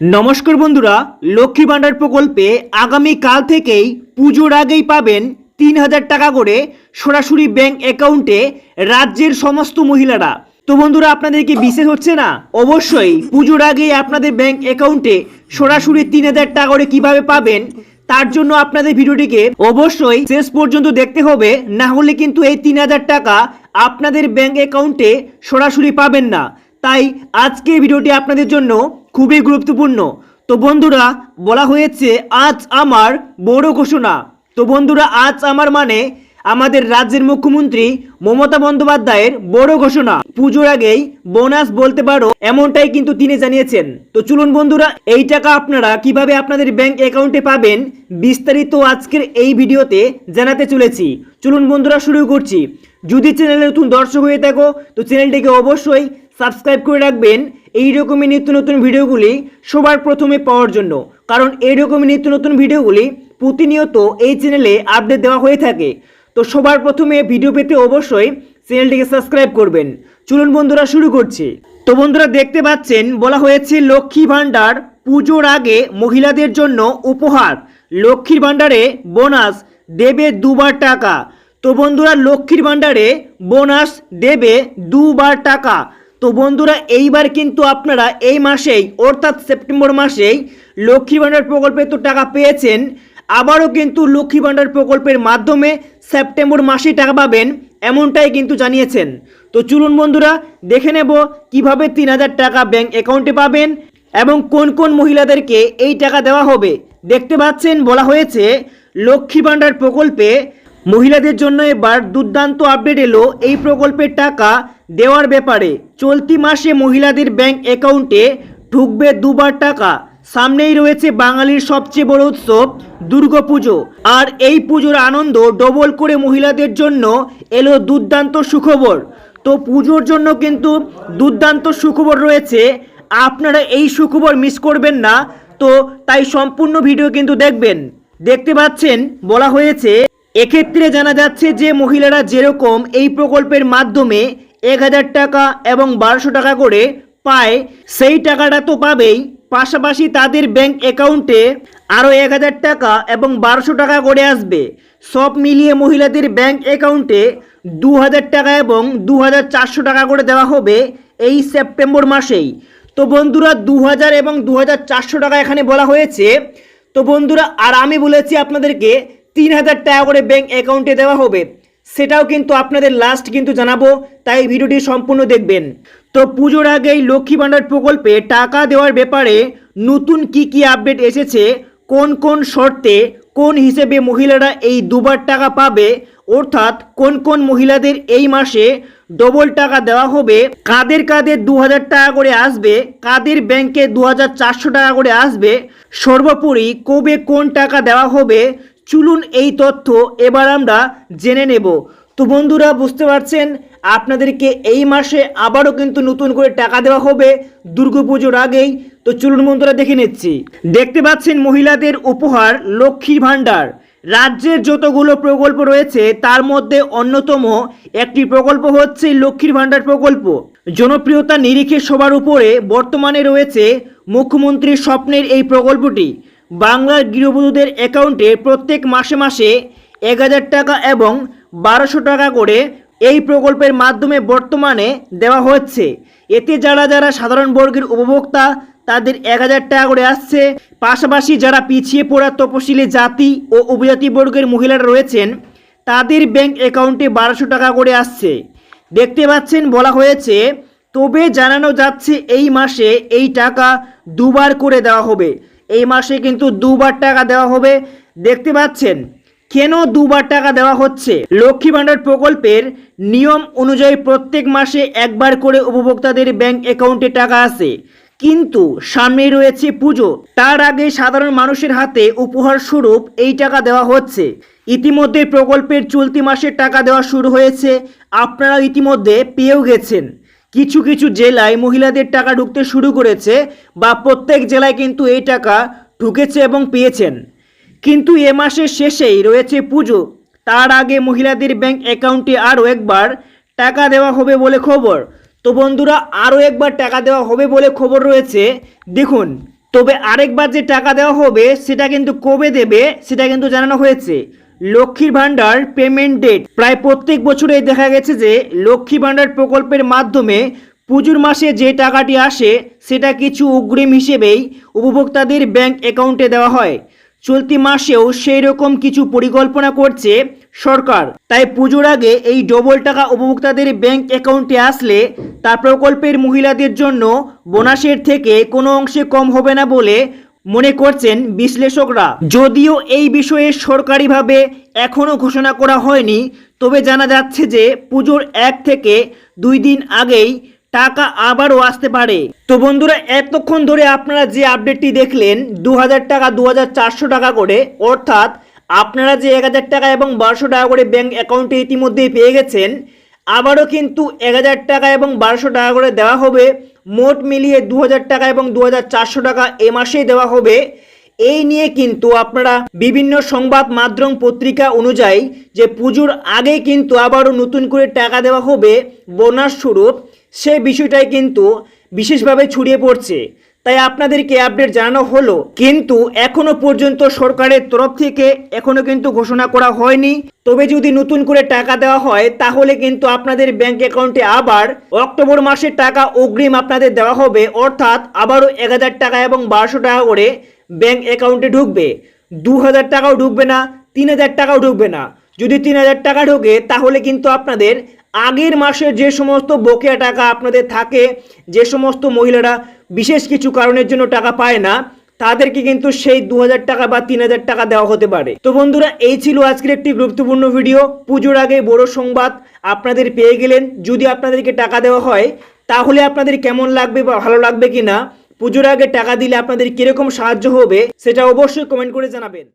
নমস্কার বন্ধুরা, লক্ষ্মী ভাণ্ডার প্রকল্পে আগামী কাল থেকেই পুজোর আগেই পাবেন তিন হাজার টাকা করে সরাসরি ব্যাংক অ্যাকাউন্টে রাজ্যের সমস্ত মহিলারা। তো বন্ধুরা, আপনাদের কি বিশেষ হচ্ছে না? অবশ্যই পুজোর আগেই আপনাদের ব্যাংক অ্যাকাউন্টে সরাসরি তিন হাজার টাকা করে কীভাবে পাবেন, তার জন্য আপনাদের ভিডিওটিকে অবশ্যই শেষ পর্যন্ত দেখতে হবে, না হলে কিন্তু এই তিন হাজার টাকা আপনাদের ব্যাংক অ্যাকাউন্টে সরাসরি পাবেন না। তাই আজকের ভিডিওটি আপনাদের জন্য খুবই গুরুত্বপূর্ণ। তো বন্ধুরা, বলা হয়েছে, আজ আমার বড় ঘোষণা। তো বন্ধুরা, আজ আমার মানে আমাদের রাজ্যের মুখ্যমন্ত্রী মমতা বন্দ্যোপাধ্যায়ের বড় ঘোষণা। পুজোর আগেই বোনাস বলতে পারো, এমনটাই কিন্তু তিনি জানিয়েছেন। তো চলুন বন্ধুরা, এই টাকা আপনারা কীভাবে আপনাদের ব্যাংক অ্যাকাউন্টে পাবেন বিস্তারিত আজকের এই ভিডিওতে জানাতে চলেছি। চলুন বন্ধুরা, শুরু করছি। যদি চ্যানেলে নতুন দর্শক হয়ে থাকো, তো চ্যানেলটিকে অবশ্যই সাবস্ক্রাইব করে রাখবেন এই রকমই নিত্য নতুন ভিডিওগুলি সবার প্রথমে পাওয়ার জন্য। কারণ এই রকমই নিত্য নতুন ভিডিওগুলি প্রতিনিয়ত এই চ্যানেলে আপডেট দেওয়া হয়ে থাকে। তো সবার প্রথমে ভিডিও পেতে অবশ্যই চ্যানেলটিকে সাবস্ক্রাইব করবেন। চলুন বন্ধুরা, শুরু করছি। তো বন্ধুরা, দেখতে পাচ্ছেন, বলা হয়েছে লক্ষ্মী ভাণ্ডার পুজোর আগে মহিলাদের জন্য উপহার। লক্ষ্মীর ভাণ্ডারে বোনাস দেবে দুবার টাকা। তো বন্ধুরা, লক্ষ্মীর ভাণ্ডারে বোনাস দেবে দুবার টাকা। তো বন্ধুরা, এইবার কিন্তু আপনারা এই মাসেই, অর্থাৎ সেপ্টেম্বর মাসেই লক্ষ্মী ভাণ্ডার প্রকল্পে তো টাকা পেয়েছেন, আবারও কিন্তু লক্ষ্মী ভাণ্ডার প্রকল্পের মাধ্যমে সেপ্টেম্বর মাসেই টাকা পাবেন, এমনটাই কিন্তু জানিয়েছেন। তো চলুন বন্ধুরা, দেখে নেব কীভাবে তিন হাজার টাকা ব্যাংক অ্যাকাউন্টে পাবেন এবং কোন কোন মহিলাদেরকে এই টাকা দেওয়া হবে। দেখতে পাচ্ছেন, বলা হয়েছে, লক্ষ্মী ভাণ্ডার প্রকল্পে মহিলাদের জন্য এবার দুর্দান্ত আপডেট এলো এই প্রকল্পের টাকা দেওয়ার ব্যাপারে। চলতি মাসে মহিলাদের ব্যাংক অ্যাকাউন্টে ঢুকবে দুবার টাকা। সামনেই রয়েছে বাঙালির সবচেয়ে বড় উৎসব দুর্গাপুজো আর এই পুজোর আনন্দ ডবল করে মহিলাদের জন্য এলো দুর্দান্ত সুখবর। তো পুজোর জন্য কিন্তু দুর্দান্ত সুখবর রয়েছে। আপনারা এই সুখবর মিস করবেন না। তো তাই সম্পূর্ণ ভিডিও কিন্তু দেখবেন। দেখতে পাচ্ছেন, বলা হয়েছে এক্ষেত্রে জানা যাচ্ছে যে মহিলারা যেরকম এই প্রকল্পের মাধ্যমে এক হাজার টাকা এবং বারোশো টাকা করে পায়, সেই টাকাটা তো পাবেই। পাশাপাশি তাদের ব্যাংক অ্যাকাউন্টে আরও এক হাজার টাকা এবং বারোশো টাকা করে আসবে। সব মিলিয়ে মহিলাদের ব্যাংক অ্যাকাউন্টে দু হাজার টাকা এবং দু হাজার চারশো টাকা করে দেওয়া হবে এই সেপ্টেম্বর মাসেই। তো বন্ধুরা, দু হাজার এবং দু হাজার চারশো টাকা এখানে বলা হয়েছে। তো বন্ধুরা, আর আমি বলেছি আপনাদেরকে তিন হাজার টাকা করে ব্যাংক অ্যাকাউন্টে দেওয়া হবে। সেটাও কিন্তু আপনাদের লাস্ট কিন্তু জানাব, তাই ভিডিওটি সম্পূর্ণ দেখবেন। তো পুজোর আগেই লক্ষ্মী ভাণ্ডার প্রকল্পে টাকা দেওয়ার ব্যাপারে নতুন কি কি আপডেট এসেছে, কোন কোন শর্তে কোন হিসেবে মহিলারা এই দুবার টাকা পাবে, অর্থাৎ কোন কোন মহিলাদের এই মাসে ডবল টাকা দেওয়া হবে, কাদের কাদের দু হাজার টাকা করে আসবে, কাদের ব্যাংকে দু হাজার চারশো টাকা করে আসবে, সর্বোপরি কবে কোন টাকা দেওয়া হবে চলুন এই তথ্য এবার আমরা জেনে নেব। তো বন্ধুরা, বুঝতে পারছেন? আপনাদেরকে এই মাসে আবারও কিন্তু নতুন করে টাকা দেওয়া হবে দুর্গাপুজোর আগেই। তো চলুন বন্ধুরা, দেখে নিচ্ছি। দেখতে পাচ্ছেন মহিলাদের উপহার লক্ষ্মীর ভাণ্ডার। রাজ্যের যতগুলো প্রকল্প রয়েছে, তার মধ্যে অন্যতম একটি প্রকল্প হচ্ছে লক্ষ্মীর ভাণ্ডার প্রকল্প। জনপ্রিয়তা নিরিখে সবার উপরে বর্তমানে রয়েছে মুখ্যমন্ত্রীর স্বপ্নের এই প্রকল্পটি। বাংলার গৃহবধূদের অ্যাকাউন্টে প্রত্যেক মাসে মাসে এক হাজার টাকা এবং বারোশো টাকা করে এই প্রকল্পের মাধ্যমে বর্তমানে দেওয়া হচ্ছে। এতে যারা যারা সাধারণ বর্গের উপভোক্তা, তাদের এক হাজার টাকা করে আসছে। পাশাপাশি যারা পিছিয়ে পড়া তপশিলি জাতি ও উপজাতি বর্গের মহিলারা রয়েছেন, তাদের ব্যাংক অ্যাকাউন্টে বারোশো টাকা করে আসছে। দেখতে পাচ্ছেন, বলা হয়েছে, তবে জানানো যাচ্ছে এই মাসে এই টাকা দুবার করে দেওয়া হবে। এই মাসে কিন্তু দুবার টাকা দেওয়া হবে। দেখতে পাচ্ছেন, কেন দুবার টাকা দেওয়া হচ্ছে? লক্ষ্মী ভাণ্ডার প্রকল্পের নিয়ম অনুযায়ী প্রত্যেক মাসে একবার করে উপভোক্তাদের ব্যাংক অ্যাকাউন্টে টাকা আসে কিন্তু সামনেই রয়েছে পুজো। তার আগে সাধারণ মানুষের হাতে উপহার স্বরূপ এই টাকা দেওয়া হচ্ছে। ইতিমধ্যে প্রকল্পের চলতি মাসের টাকা দেওয়া শুরু হয়েছে। আপনারা ইতিমধ্যে পেয়েও গেছেন। কিছু কিছু জেলায় মহিলাদের টাকা ঢুকতে শুরু করেছে বা প্রত্যেক জেলায় কিন্তু এই টাকা ঢুকেছে এবং পেয়েছেন। কিন্তু এ মাসের শেষেই রয়েছে পুজো। তার আগে মহিলাদের ব্যাংক অ্যাকাউন্টে আরও একবার টাকা দেওয়া হবে বলে খবর। তো বন্ধুরা, আরও একবার টাকা দেওয়া হবে বলে খবর রয়েছে। দেখুন, তবে আরেকবার যে টাকা দেওয়া হবে, সেটা কিন্তু কবে দেবে, সেটা কিন্তু জানানো হয়েছে। লক্ষ্মীর ভাণ্ডার পেমেন্ট ডেট প্রায় প্রত্যেক বছরেই দেখা গেছে যে লক্ষ্মী ভাণ্ডার প্রকল্পের মাধ্যমে পুজোর মাসে যে টাকাটি আসে, সেটা কিছু অগ্রিম হিসেবেই উপভোক্তাদের ব্যাংক অ্যাকাউন্টে দেওয়া হয়। চলতি মাসেও সেই রকম কিছু পরিকল্পনা করছে সরকার। তাই পুজোর আগে এই ডবল টাকা উপভোক্তাদের ব্যাংক অ্যাকাউন্টে আসলে তা প্রকল্পের মহিলাদের জন্য বোনাসের থেকে কোনো অংশে কম হবে না বলে মনে করছেন বিশ্লেষকরা। যদিও এই বিষয়ে সরকারিভাবে এখনও ঘোষণা করা হয়নি, তবে জানা যাচ্ছে যে পুজোর এক থেকে দুই দিন আগেই টাকা আবারও আসতে পারে। তো বন্ধুরা, এতক্ষণ ধরে আপনারা যে আপডেটটি দেখলেন দু হাজার টাকা দু হাজার চারশো টাকা করে, অর্থাৎ আপনারা যে এক হাজার টাকা এবং বারোশো টাকা করে ব্যাঙ্ক অ্যাকাউন্টে ইতিমধ্যেই পেয়ে গেছেন, আবারও কিন্তু এক হাজার টাকা এবং বারোশো টাকা করে দেওয়া হবে। মোট মিলিয়ে দু হাজার টাকা এবং দু হাজার চারশো টাকা এ মাসেই দেওয়া হবে। এই নিয়ে কিন্তু আপনারা বিভিন্ন সংবাদ মাধ্যম পত্রিকা অনুযায়ী যে পুজোর আগে কিন্তু আবারও নতুন করে টাকা দেওয়া হবে, বোনাস স্বরূপ, সে বিষয়টাই কিন্তু বিশেষভাবে ছড়িয়ে পড়ছে। তাই আপনাদেরকে আপডেট জানানো হলো, কিন্তু এখনও পর্যন্ত সরকারের তরফ থেকে এখনও কিন্তু ঘোষণা করা হয়নি। তবে যদি নতুন করে টাকা দেওয়া হয়, তাহলে কিন্তু আপনাদের ব্যাংক অ্যাকাউন্টে আবার অক্টোবর মাসের টাকা অগ্রিম আপনাদের দেওয়া হবে, অর্থাৎ আবারও এক হাজার টাকা এবং বারোশো টাকা করে ব্যাংক অ্যাকাউন্টে ঢুকবে। দু হাজার টাকাও ঢুকবে না, তিন হাজার টাকাও ঢুকবে না। যদি তিন হাজার টাকা ঢোকে, তাহলে কিন্তু আপনাদের আগের মাসের যে সমস্ত বকেয়া টাকা আপনাদের থাকে, যে সমস্ত মহিলারা বিশেষ কিছু কারণের জন্য টাকা পায় না, তাদেরকে কিন্তু সেই দু হাজার টাকা বা তিন হাজার টাকা দেওয়া হতে পারে। তো বন্ধুরা, এই ছিল আজকের একটি গুরুত্বপূর্ণ ভিডিও। পুজোর আগে বড় সংবাদ আপনাদের পেয়ে গেলেন। যদি আপনাদেরকে টাকা দেওয়া হয়, তাহলে আপনাদের কেমন লাগবে বা ভালো লাগবে কি না পুজোর আগে টাকা দিলে আপনাদের কীরকম সাহায্য হবে, সেটা অবশ্যই কমেন্ট করে জানাবেন।